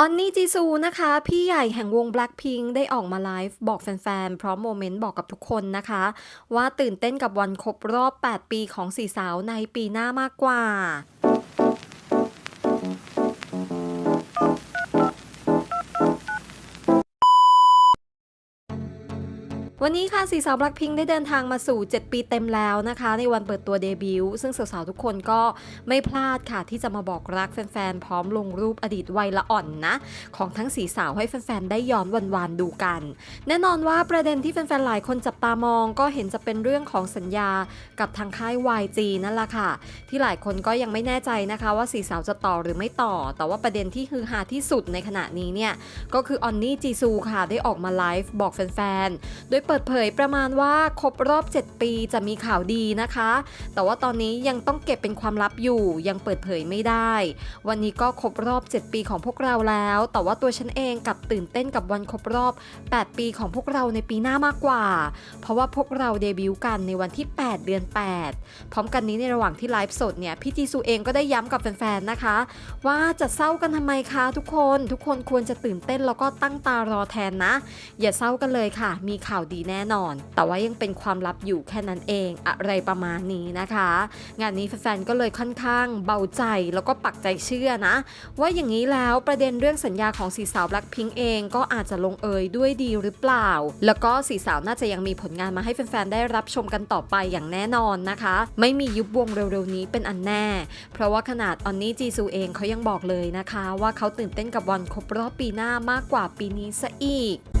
ออนนี่จีซูนะคะ พี่ใหญ่แห่งวง Blackpink ได้ออกมาไลฟ์บอกแฟนๆ พร้อมโมเมนต์บอกกับทุกคนนะคะ ว่าตื่นเต้นกับวันครบรอบ 8 ปีของสี่สาวในปีหน้ามากกว่า วันนี้ค่ะสีสาว Blackpink ได้เดินทางมาสู่ 7 ปีเต็มแล้วนะคะ ในวันเปิดตัวเดบิวต์ซึ่งสาวๆทุกคนก็ไม่พลาดค่ะ ที่จะมาบอกรักแฟนๆ พร้อมลงรูปอดีตวัยละอ่อนนะ ของทั้งสีสาวให้แฟนๆ ได้ย้อนวันวานๆ ดูกัน แน่นอนว่าประเด็นที่แฟนๆ หลายคนจับตามอง ก็เห็นจะเป็นเรื่องของสัญญากับทางค่าย YG นั่นแหละค่ะ ที่หลายคนก็ยังไม่แน่ใจนะคะ ว่าสีสาวจะต่อหรือไม่ต่อ แต่ว่าประเด็นที่ฮือฮาที่สุดในขณะนี้เนี่ยก็คือออนนี่จีซูค่ะได้ออกมาไลฟ์บอกแฟนๆโดยเปิดเผยประมาณว่าครบรอบ 7 ปีจะมีข่าวดีนะคะ แต่ว่าตอนนี้ยังต้องเก็บเป็นความลับอยู่ ยังเปิดเผยไม่ได้ วันนี้ก็ครบรอบ 7 ปีของพวกเราแล้ว แต่ว่าตัวฉันเองกับตื่นเต้นกับวันครบรอบ 8 ปีของพวกเราในปีหน้ามากกว่า เพราะว่าพวกเราเดบิวต์กันในวันที่ 8 เดือน 8 พร้อมกันนี้ในระหว่างที่ไลฟ์สดเนี่ยพี่จีซูเองก็ได้ย้ำกับแฟนๆนะคะ ว่าจะเศร้ากันทำไมคะทุกคน ทุกคนควรจะตื่นเต้นแล้วก็ตั้งตารอแทนนะ อย่าเศร้ากันเลยค่ะ มีข่าวดีแน่นอน แต่ว่ายังเป็นความลับอยู่แค่นั้นเองอะไรประมาณนี้นะคะ งานนี้แฟนๆก็เลยค่อนข้างเบาใจแล้วก็ปักใจเชื่อนะ ว่าอย่างนี้แล้วประเด็นเรื่องสัญญาของสีสาวแบล็คพิงเองก็อาจจะลงเอยด้วยดีหรือเปล่า แล้วก็สีสาวน่าจะยังมีผลงานมาให้แฟนๆได้รับชมกันต่อไปอย่างแน่นอนนะคะ ไม่มียุบวงเร็วๆนี้เป็นอันแน่ เพราะว่าขนาดออนนี่จีซูเองเขายังบอกเลยนะคะ ว่าเขาตื่นเต้นกับวันครบรอบปีหน้ามากกว่าปีนี้ซะอีก